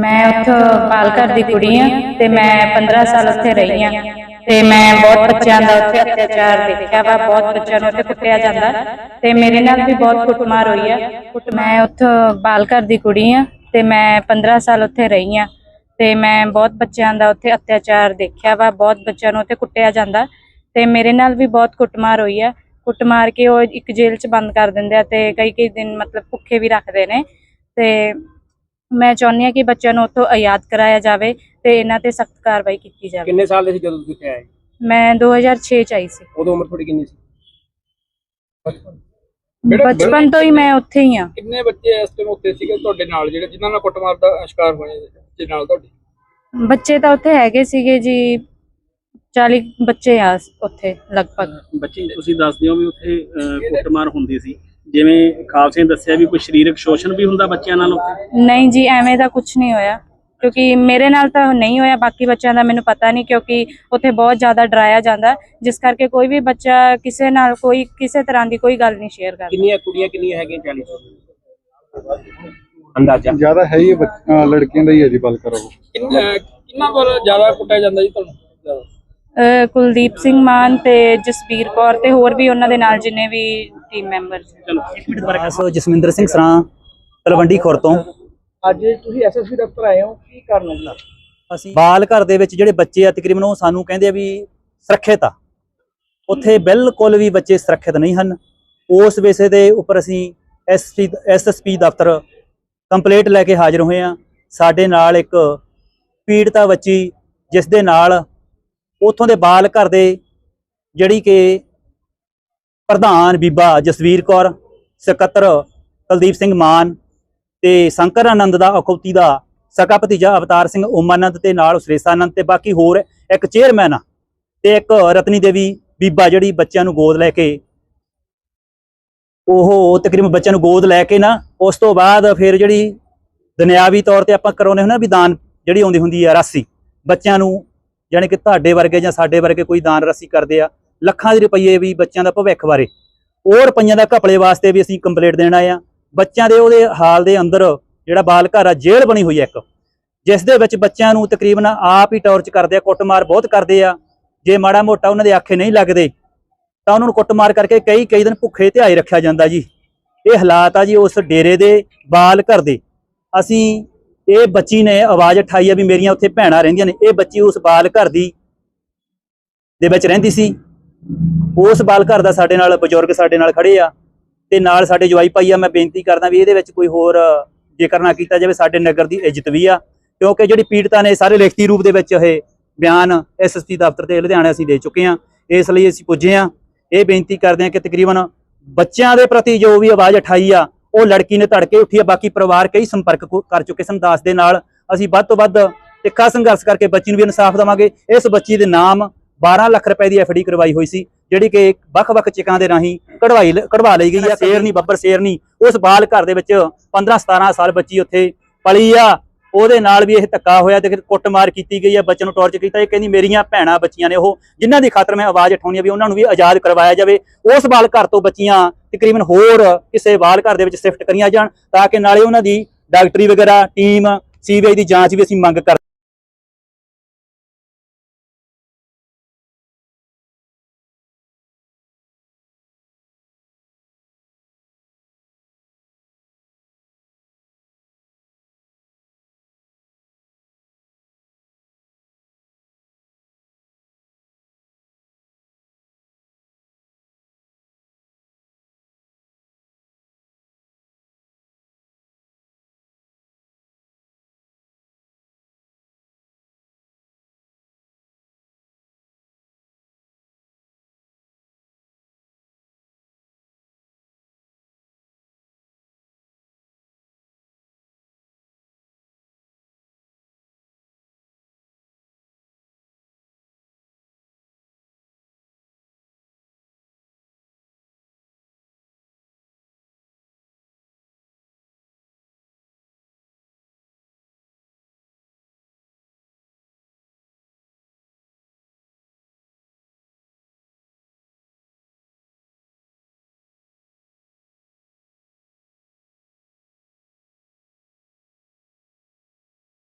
ਮੈਂ ਉੱਥੋਂ ਬਾਲਘਰ ਦੀ ਕੁੜੀ ਆ ਤੇ ਮੈਂ 15 ਸਾਲ ਉੱਥੇ ਰਹੀ ਆ। ਤੇ ਮੈਂ ਬਹੁਤ ਬੱਚਿਆਂ ਦਾ ਉੱਥੇ ਅਤਿਆਚਾਰ ਦੇਖਿਆ ਵਾ, ਬਹੁਤ ਬੱਚਿਆਂ ਨੂੰ ਉੱਥੇ ਕੁੱਟਿਆ ਜਾਂਦਾ। ਤੇ ਮੇਰੇ ਨਾਲ ਵੀ ਬਹੁਤ ਕੁੱਟਮਾਰ ਹੋਈ ਆ। ਮੈਂ ਉੱਥੋਂ ਬਾਲਘਰ ਦੀ ਕੁੜੀ ਆ ਤੇ ਮੈਂ 15 ਸਾਲ ਉੱਥੇ ਰਹੀ ਆ। ਤੇ ਮੈਂ ਬਹੁਤ ਬੱਚਿਆਂ ਦਾ ਉੱਥੇ ਅਤਿਆਚਾਰ ਦੇਖਿਆ ਵਾ, ਬਹੁਤ ਬੱਚਿਆਂ ਨੂੰ ਉੱਥੇ ਕੁੱਟਿਆ ਜਾਂਦਾ। ਤੇ ਮੇਰੇ ਨਾਲ ਵੀ ਬਹੁਤ ਕੁੱਟਮਾਰ ਹੋਈ ਆ। ਕੁੱਟ ਮਾਰ ਕੇ ਉਹ ਇੱਕ ਜੇਲ੍ਹ 'ਚ ਬੰਦ ਕਰ ਦਿੰਦੇ ਆ ਤੇ ਕਈ ਕਈ ਦਿਨ ਮਤਲਬ ਭੁੱਖੇ ਵੀ ਰੱਖਦੇ ਨੇ। ਤੇ ਮੈਂ ਚਾਹੁੰਦੀ ਹਾਂ ਕਿ ਬੱਚਿਆਂ ਨੂੰ ਉੱਥੋਂ ਆਜ਼ਾਦ ਕਰਾਇਆ ਜਾਵੇ ਤੇ ਇਹਨਾਂ ਤੇ ਸਖਤ ਕਾਰਵਾਈ ਕੀਤੀ ਜਾਵੇ। ਕਿੰਨੇ ਸਾਲ ਦੇ ਸੀ ਜਦੋਂ ਤੁਸੀਂ ਇੱਥੇ ਆਏ? ਮੈਂ 2006 ਚ ਆਈ ਸੀ। ਉਦੋਂ ਉਮਰ ਤੁਹਾਡੀ ਕਿੰਨੀ ਸੀ? ਬਚਪਨ। ਤੋਂ ਹੀ ਮੈਂ ਉੱਥੇ ਹੀ ਆ ਕਿੰਨੇ ਬੱਚੇ ਇਸ ਟਾਈਮ ਉੱਤੇ ਸੀਗੇ ਤੁਹਾਡੇ ਨਾਲ ਜਿਹੜੇ ਜਿਨ੍ਹਾਂ ਨਾਲ ਕੁੱਟਮਾਰ ਦਾ ਸ਼ਿਕਾਰ ਹੋਏ ਦੇ ਨਾਲ ਤੁਹਾਡੇ? ਬੱਚੇ ਤਾਂ ਉੱਥੇ ਹੈਗੇ ਸੀਗੇ ਜੀ 40 ਬੱਚੇ ਆ ਉੱਥੇ ਲਗਭਗ। ਬੱਚੇ ਤੁਸੀਂ ਦੱਸਦੇ ਹੋ ਵੀ ਉੱਥੇ ਕੁੱਟਮਾਰ ਹੁੰਦੀ ਸੀ। ਜਿਵੇਂ ਖਾਲਸੇ ਨੇ ਦੱਸਿਆ ਵੀ ਕੋਈ ਸਰੀਰਕ ਸ਼ੋਸ਼ਣ ਵੀ ਹੁੰਦਾ ਬੱਚਿਆਂ ਨਾਲ? ਉੱਥੇ ਨਹੀਂ ਜੀ ਐਵੇਂ ਦਾ ਕੁਝ ਨਹੀਂ ਹੋਇਆ। ਕਿਉਂਕਿ ਮੇਰੇ ਨਾਲ ਤਾਂ ਨਹੀਂ ਹੋਇਆ ਬਾਕੀ ਬੱਚਿਆਂ ਦਾ ਮੈਨੂੰ ਪਤਾ ਨਹੀਂ ਕਿਉਂਕਿ ਉੱਥੇ ਬਹੁਤ ਜ਼ਿਆਦਾ ਡਰਾਇਆ ਜਾਂਦਾ। ਜਿਸ ਕਰਕੇ ਕੋਈ ਵੀ ਬੱਚਾ ਕਿਸੇ ਨਾਲ ਕੋਈ ਕਿਸੇ ਤਰ੍ਹਾਂ ਦੀ ਕੋਈ ਗੱਲ ਨਹੀਂ ਸ਼ੇਅਰ ਕਰਦਾ। ਕਿੰਨੀਆਂ ਕੁੜੀਆਂ ਕਿੰਨੀਆਂ ਹੈਗੀਆਂ 40 ਅੰਦਾਜ਼ਾ। ਜ਼ਿਆਦਾ ਹੈ ਹੀ ਲੜਕੀਆਂ ਦਾ ਹੀ ਹੈ ਜੀ ਬਲ ਕਰੋ। ਕਿੰਨਾ ਕਿੰਨਾ ਵਾਰ ਜ਼ਿਆਦਾ ਕੁੱਟਿਆ ਜਾਂਦਾ ਜੀ ਤੁਹਾਨੂੰ? ਕੁਲਦੀਪ ਸਿੰਘ ਮਾਨ ਤੇ ਜਸਬੀਰ ਕੌਰ ਤੇ ਹੋਰ ਵੀ ਉਹਨਾਂ ਦੇ ਨਾਲ ਜਿੰਨੇ ਵੀ ਟੀਮ ਮੈਂਬਰਸ ਚਲੋ ਇੱਕ ਮਿੰਟ ਦੁਬਾਰਾ ਐਸਓ ਜਸਵਿੰਦਰ ਸਿੰਘ ਸਰਾਂ ਤਲਵੰਡੀ ਖੁਰ ਤੋਂ। ਅੱਜ ਤੁਸੀਂ ਐਸਐਸਪੀ ਦਫ਼ਤਰ ਆਏ ਹੋ ਕੀ ਕਰਨਾ ਜੀ? ਅਸੀਂ ਬਾਲ ਘਰ ਦੇ ਵਿੱਚ ਜਿਹੜੇ ਬੱਚੇ ਆ ਤਕਰੀਬਨ ਉਹ ਸਾਨੂੰ ਕਹਿੰਦੇ ਆ ਵੀ ਸੁਰੱਖਿਅਤ ਆ। ਉੱਥੇ ਬਿਲਕੁਲ ਵੀ ਬੱਚੇ ਸੁਰੱਖਿਅਤ ਨਹੀਂ ਹਨ। ਉਸ ਵਿਸ਼ੇ ਦੇ ਉੱਪਰ ਅਸੀਂ ਐਸਪੀ ਐਸਐਸਪੀ ਦਫ਼ਤਰ ਕੰਪਲੇਂਟ ਲੈ ਕੇ ਹਾਜ਼ਰ ਹੋਏ ਆ। ਸਾਡੇ ਨਾਲ ਇੱਕ ਪੀੜਤਾ ਬੱਚੀ ਜਿਸ ਦੇ ਨਾਲ ਉਥੋਂ ਦੇ ਬਾਲ ਘਰ ਦੇ ਜਿਹੜੀ ਕਿ ਪ੍ਰਧਾਨ ਬੀਬਾ ਜਸਵੀਰ ਕੌਰ, ਸਕੱਤਰ ਕੁਲਦੀਪ ਸਿੰਘ ਮਾਨ ਤੇ ਸ਼ੰਕਰ ਆਨੰਦ ਦਾ ਅਖੌਤੀ ਦਾ ਸਕਾ ਭਤੀਜਾ ਅਵਤਾਰ ਸਿੰਘ ਓਮਾਨੰਦ ਤੇ ਨਾਲ ਸੁਰੇਸ਼ਾ ਆਨੰਦ ਤੇ ਬਾਕੀ ਹੋਰ ਇੱਕ ਚੇਅਰਮੈਨ ਆ ਤੇ ਇੱਕ ਰਤਨੀ ਦੇਵੀ ਬੀਬਾ ਜਿਹੜੀ ਬੱਚਿਆਂ ਨੂੰ ਗੋਦ ਲੈ ਕੇ ਉਹ ਤਕਰੀਬਨ ਬੱਚਿਆਂ ਨੂੰ ਗੋਦ ਲੈ ਕੇ ਨਾ ਉਸ ਤੋਂ ਬਾਅਦ ਫਿਰ ਜਿਹੜੀ ਦੁਨਿਆਵੀ ਤੌਰ ਤੇ ਆਪਾਂ ਕਰਾਉਂਦੇ ਹੁੰਦੇ ਨਾ ਵੀ ਦਾਨ ਜਿਹੜੀ ਆਉਂਦੀ ਹੁੰਦੀ ਆ ਰਾਸੀ ਬੱਚਿਆਂ ਨੂੰ ਜਾਣੀ ਕਿ ਤੁਹਾਡੇ ਵਰਗੇ ਜਾਂ ਸਾਡੇ ਵਰਗੇ ਕੋਈ ਦਾਨ ਰਾਸੀ ਕਰਦੇ ਆ, ਲੱਖਾਂ ਦੇ ਰੁਪਏ ਵੀ ਬੱਚਿਆਂ ਦਾ ਭਵਿੱਖ ਬਾਰੇ। ਉਹ ਰੁਪਈਆਂ ਦਾ ਘਪਲੇ ਵਾਸਤੇ ਵੀ ਅਸੀਂ ਕੰਪਲੇਂਟ ਦੇਣਾ ਆ। ਬੱਚਿਆਂ ਦੇ ਉਹਦੇ ਹਾਲ ਦੇ ਅੰਦਰ ਜਿਹੜਾ ਬਾਲ ਘਰ ਆ, ਜੇਲ੍ਹ ਬਣੀ ਹੋਈ ਹੈ ਇੱਕ। ਜਿਸ ਦੇ ਵਿੱਚ ਬੱਚਿਆਂ ਨੂੰ ਤਕਰੀਬਨ ਆਪ ਹੀ ਟੌਰਚ ਕਰਦੇ ਆ, ਕੁੱਟਮਾਰ ਬਹੁਤ ਕਰਦੇ ਆ। ਜੇ ਮਾੜਾ ਮੋਟਾ ਉਹਨਾਂ ਦੇ ਆਖੇ ਨਹੀਂ ਲੱਗਦੇ, ਤਾਂ ਉਹਨਾਂ ਨੂੰ ਕੁੱਟਮਾਰ ਕਰਕੇ ਕਈ ਕਈ ਦਿਨ ਭੁੱਖੇ ਧਿਆਏ ਰੱਖਿਆ ਜਾਂਦਾ ਜੀ। ਇਹ ਹਾਲਾਤ ਆ ਜੀ ਉਸ ਡੇਰੇ ਦੇ, ਬਾਲ ਘਰ ਦੇ। ਅਸੀਂ ਇਹ ਬੱਚੀ ਨੇ ਆਵਾਜ਼ ਉਠਾਈ ਆ ਵੀ ਮੇਰੀਆਂ ਉੱਥੇ ਭੈਣਾਂ ਰਹਿੰਦੀਆਂ ਨੇ। ਇਹ ਬੱਚੀ ਉਸ ਬਾਲ ਘਰ ਦੀ ਦੇ ਵਿੱਚ ਰਹਿੰਦੀ ਸੀ। ਉਸ ਬਾਲ ਘਰ ਦਾ ਸਾਡੇ ਨਾਲ ਬਜ਼ੁਰਗ ਸਾਡੇ ਨਾਲ ਖੜੇ ਆ ਤੇ ਨਾਲ ਸਾਡੇ ਜਵਾਈ ਭਾਈ ਆ, ਮੈਂ ਬੇਨਤੀ ਕਰਦਾ ਵੀ ਇਹਦੇ ਵਿੱਚ ਕੋਈ ਹੋਰ ਜੇਕਰ ਨਾ ਕੀਤਾ ਜਾਵੇ। ਸਾਡੇ ਨਗਰ ਦੀ ਇੱਜ਼ਤ ਵੀ ਆ, ਕਿਉਂਕਿ ਜਿਹੜੀ ਪੀੜਤਾ ਨੇ ਸਾਰੇ ਲਿਖਤੀ ਰੂਪ ਦੇ ਵਿੱਚ ਇਹ ਬਿਆਨ ਐਸਐਸਪੀ ਦਫ਼ਤਰ ਤੇ ਲੁਧਿਆਣਾ ਅਸੀਂ ਦੇ ਚੁੱਕੇ ਆ। ਇਸ ਲਈ ਅਸੀਂ ਪੁੱਜੇ ਆ। ਇਹ ਬੇਨਤੀ ਕਰਦੇ ਆ ਕਿ ਤਕਰੀਬਨ ਬੱਚਿਆਂ ਦੇ ਪ੍ਰਤੀ ਜੋ ਵੀ ਆਵਾਜ਼ ਉਠਾਈ ਆ ਉਹ ਲੜਕੀ ਨੇ ਧੜਕੇ ਉੱਠੀ ਆ ਬਾਕੀ ਪਰਿਵਾਰ ਕਈ ਸੰਪਰਕ ਕਰ ਚੁੱਕੇ ਸਨ ਦਾਸ ਦੇ ਨਾਲ। ਅਸੀਂ ਵੱਧ ਤੋਂ ਵੱਧ ਤਿੱਖਾ ਸੰਘਰਸ਼ ਕਰਕੇ ਬੱਚੀ ਨੂੰ ਵੀ ਇਨਸਾਫ ਦੇਵਾਂਗੇ। ਇਸ ਬੱਚੀ ਦੇ ਨਾਮ 12 ਲੱਖ ਰੁਪਏ ਦੀ ਐਫਡੀ ਕਰਵਾਈ ਹੋਈ ਸੀ ਜਿਹੜੀ ਕਿ ਵੱਖ-ਵੱਖ ਚਿਕਾਂ ਦੇ ਰਾਹੀਂ ਕਢਵਾਈ ਕਢਵਾ ਲਈ ਗਈ ਆ। ਸ਼ੇਰ ਨਹੀਂ ਬੱਬਰ ਸ਼ੇਰ ਨਹੀਂ ਉਸ ਬਾਲ ਘਰ ਦੇ ਵਿੱਚ 15 17 ਸਾਲ ਬੱਚੀ ਉੱਥੇ ਪਲੀ ਆ। ਉਹਦੇ ਨਾਲ ਵੀ ਇਹ ਧੱਕਾ ਹੋਇਆ ਤੇ ਫਿਰ ਕੁੱਟਮਾਰ ਕੀਤੀ ਗਈ ਹੈ ਬੱਚੇ ਨੂੰ ਟੌਰਚਰ ਕੀਤਾ। ਇਹ ਕਹਿੰਦੀ ਮੇਰੀਆਂ ਭੈਣਾਂ ਬੱਚੀਆਂ ਨੇ ਉਹ, ਜਿਨ੍ਹਾਂ ਦੀ ਖਾਤਰ ਮੈਂ ਆਵਾਜ਼ ਉਠਾਉਣੀ ਆ ਵੀ ਉਹਨਾਂ ਨੂੰ ਵੀ ਆਜ਼ਾਦ ਕਰਵਾਇਆ ਜਾਵੇ। ਉਸ ਬਾਲ ਘਰ ਤੋਂ ਬੱਚੀਆਂ ਤਕਰੀਬਨ ਹੋਰ ਕਿਸੇ ਬਾਲ ਘਰ ਦੇ ਵਿੱਚ ਸ਼ਿਫਟ ਕਰੀਆਂ ਜਾਣ, ਤਾਂ ਕਿ ਨਾਲੇ ਉਹਨਾਂ ਦੀ ਡਾਕਟਰੀ ਵਗੈਰਾ, ਟੀਮ, ਸੀਬੀਆਈ ਦੀ ਜਾਂਚ ਵੀ ਅਸੀਂ ਮੰਗ ਕਰ